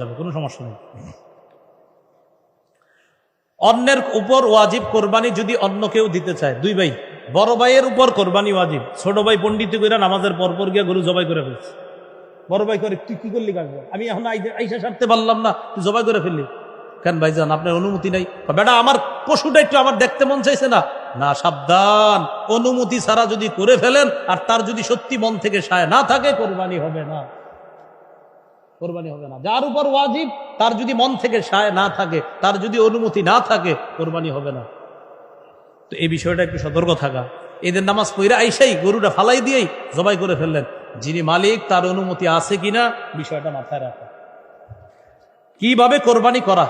যাবে, কোনো সমস্যা নেই। অন্যের উপর ওয়াজিব কোরবানি যদি অন্য কেউ দিতে চায়, দুই ভাই, বড় ভাইয়ের উপর কোরবানি ওয়াজিব, ছোট ভাই পণ্ডিত করে নামাজের পরপর গিয়ে গরু জবাই করে ফেলছে। বড় ভাই করে তুই কি করলি কাজ আমি এখন আইসা সারতে পারলাম না, তুই জবাই করে ফেললি। কেন ভাইজান আপনার অনুমতি নাই। বেটা, আমার পশুটা একটু আমার দেখতে মন চাইছে না। না, সাবধান, অনুমতি ছাড়া যদি করে ফেলেন, আর তার যদি সত্যি মন থেকে সায় না থাকে, কোরবানি হবে না। কোরবানি হবে না। যার উপর ওয়াজিব, তার যদি মন থেকে সায় না থাকে, তার যদি অনুমতি না থাকে, কোরবানি হবে না। তো এই বিষয়টা একটু সতর্ক থাকা। এদের নামাজ পইরা আইসাই, গরুটা ফালাই দিয়েই জবাই করে ফেললেন। যিনি মালিক, তার অনুমতি আছে কিনা, বিষয়টা মাথায় রাখা। কীভাবে কোরবানি করা?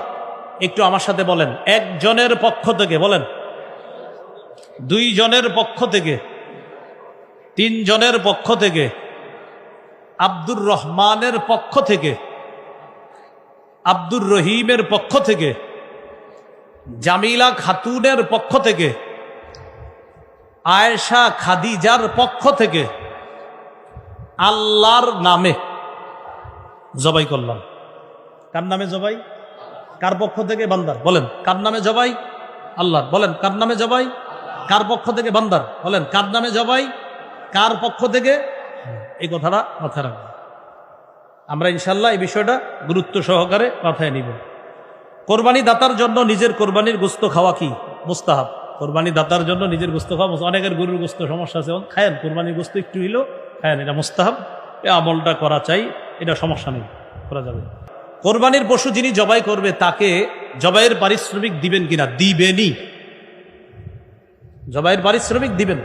একটু আমার সাথে বলেন। একজনের পক্ষ থেকে, বলেন। দুই জনের পক্ষ থেকে তিন জনের পক্ষ থেকে। আব্দুর রহমানের পক্ষ থেকে, আব্দুর রহিমের পক্ষ থেকে, জামিলা খাতুনের পক্ষ থেকে, আয়েশা খাদিজার পক্ষ থেকে, আল্লাহর নামে জবাই করলাম। কার নামে জবাই? কার পক্ষ থেকে? বান্দার। বলেন, কার নামে জবাই? আল্লাহর। বলেন, কার নামে জবাই? কার পক্ষ থেকে? বান্দার। বলেন, কার নামে জবাই? কার পক্ষ থেকে? এই কথাটা মাথায় রাখব। আমরা ইনশাল্লাহ এই বিষয়টা গুরুত্ব সহকারে মাথায় নিব। কোরবানি দাতার জন্য নিজের কোরবানির গোস্ত খাওয়া কি মুস্তাহাব? কোরবানি দাতার জন্য নিজের গোস্ত খাওয়া অনেকের গরুর গোস্ত সমস্যা আছে, এবং খায়েন, কোরবানির গোস্ত একটু হইল খায়েন, এটা মুস্তাহাব। এই আমলটা করা চাই, এটা সমস্যা নেই, করা যাবে। কোরবানির পশু যিনি জবাই করবে, তাকে জবাইয়ের পারিশ্রমিক দিবেন কিনা? দিবেনই। জবাইয়ের পারিশ্রমিক দিবেন।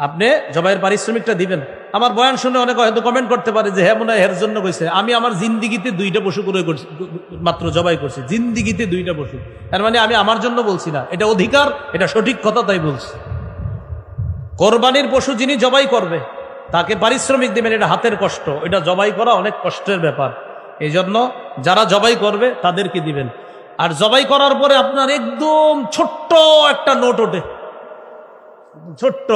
আপনি জবাইয়ের পারিশ্রমিকটা দিবেন। আমার বয়ান শুনে অনেক হয়তো কমেন্ট করতে পারে যে হ্যাঁ মনে হয় এর জন্য কইছে। আমি আমার জিন্দিগিতে দুইটা পশু করে করছি, মাত্র জবাই করছি। জিন্দিগিতে দুইটা পশু। তার মানে আমি আমার জন্য বলছি না। এটা অধিকার, এটা সঠিক কথা তাই বলছি। কোরবানির পশু যিনি জবাই করবে, তাকে পারিশ্রমিক দিবেন, এটা হাতের কষ্ট। এটা জবাই করা অনেক কষ্টের ব্যাপার। এই জন্য যারা জবাই করবে, তাদেরকে দিবেন। আর জবাই করার পরে আপনার একদম ছোট্ট একটা নোট ওঠে। ছোট্ট।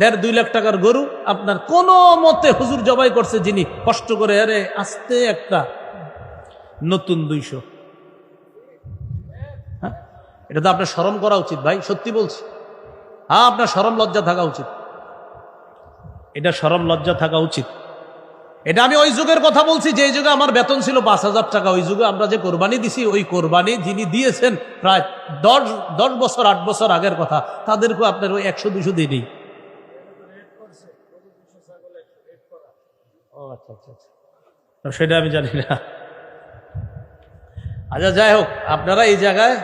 দেড় দুই লাখ টাকার গরু আপনার কোনো মতে হুজুর জবাই করছে যিনি কষ্ট করে, আরে আস্তে একটা নতুন দুইশো। হ্যাঁ? এটা তো আপনার স্মরণ করা উচিত ভাই, সত্যি বলছি। হ্যাঁ আপনার সরম লজ্জা থাকা উচিত। এটা সরম লজ্জা থাকা উচিত। এটা আমি ওই যুগের কথা বলছি, যে যুগে আমার বেতন ছিল পাঁচ হাজার টাকা, ওই যুগে আমরা যে কোরবানি দিছি, ওই কোরবানি যিনি দিয়েছেন প্রায় দশ দশ বছর, আট বছর আগের কথা, তাদেরকেও আপনার ওই একশো, দুশো দিনই ও আচ্ছা আচ্ছা আচ্ছা। সেটা আমি জানি না। আচ্ছা যাই হোক, আপনারা এই জায়গায়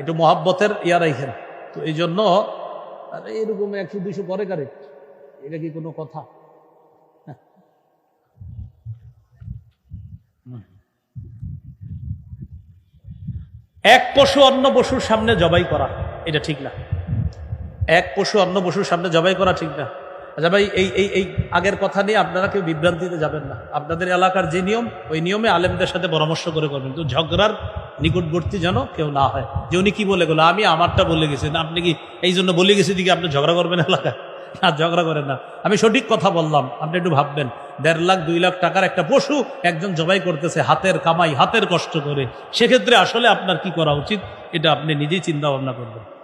একটু মহাব্বতের ইয়া রাখেন। তো এই জন্য এরকম একশো দুশো পরে কারে। এটা কি কোনো কথা? এক পশু অন্য পশুর সামনে জবাই করা, এটা ঠিক না। এক পশু অন্য পশুর সামনে জবাই করা ঠিক না। আচ্ছা ভাই, এই এই এই আগের কথা নিয়ে আপনারা কেউ বিভ্রান্তিতে যাবেন না। আপনাদের এলাকার যে নিয়ম, ওই নিয়মে আলেমদের সাথে পরামর্শ করে করবেন। কিন্তু ঝগড়ার নিকটবর্তী যেন কেউ না হয়। যে উনি কি বলে গেলো, আমি আমারটা বলে গেছি। না, আপনি কি এই জন্য বলে গেছি দিকে আপনি ঝগড়া করবেন এলাকায়? না, ঝগড়া করেন না। আমি সঠিক কথা বললাম, আপনি একটু ভাববেন। দেড় লাখ, দুই লাখ টাকার একটা পশু একজন জবাই করতেছে হাতের কামাই, হাতের কষ্ট করে। সেক্ষেত্রে আসলে আপনার কি করা উচিত, এটা আপনি নিজেই চিন্তা ভাবনা করবেন।